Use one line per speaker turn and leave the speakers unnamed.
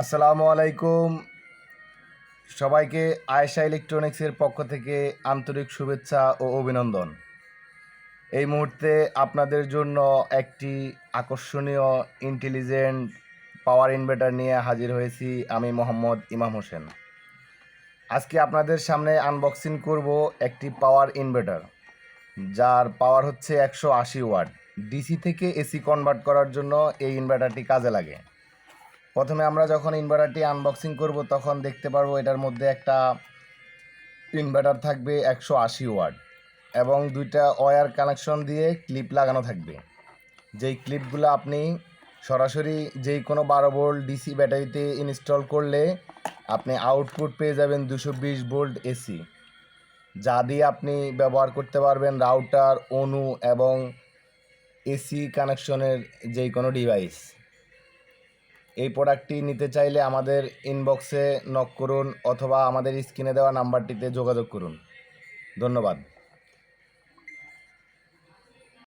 আসসালামু আলাইকুম। সবাইকে আয়েশা ইলেকট্রনিক্সের পক্ষ থেকে আন্তরিক শুভেচ্ছা ও অভিনন্দন। এই মুহূর্তে আপনাদের জন্য একটি আকর্ষণীয় ইন্টেলিজেন্ট পাওয়ার ইনভার্টার নিয়ে হাজির হয়েছি আমি মোহাম্মদ ইমাম হোসেন। আজকে আপনাদের সামনে আনবক্সিং করব একটি পাওয়ার ইনভার্টার যার পাওয়ার হচ্ছে একশো আশি ওয়াট ডিসি থেকে এসি কনভার্ট করার জন্য এই ইনভার্টারটি কাজে লাগে। প্রথমে আমরা যখন ইনভার্টারটি আনবক্সিং করব, তখন দেখতে পারব এটার মধ্যে একটা ইনভার্টার থাকবে একশো আশি ওয়াট এবং দুইটা ওয়্যার কানেকশন দিয়ে ক্লিপ লাগানো থাকবে। যেই ক্লিপগুলো আপনি সরাসরি যেই কোনো বারো ভোল্ট ডিসি ব্যাটারিতে ইনস্টল করলে আপনি আউটপুট পেয়ে যাবেন দুশো বিশ ভোল্ট এসি যা দিয়ে আপনি ব্যবহার করতে পারবেন রাউটার অনু এবং এসি কানেকশনের যেই কোনো ডিভাইস এই প্রোডাক্টটি নিতে চাইলে আমাদের ইনবক্সে নক করুন অথবা আমাদের স্ক্রিনে দেওয়া নাম্বারটিতে যোগাযোগ করুন। ধন্যবাদ।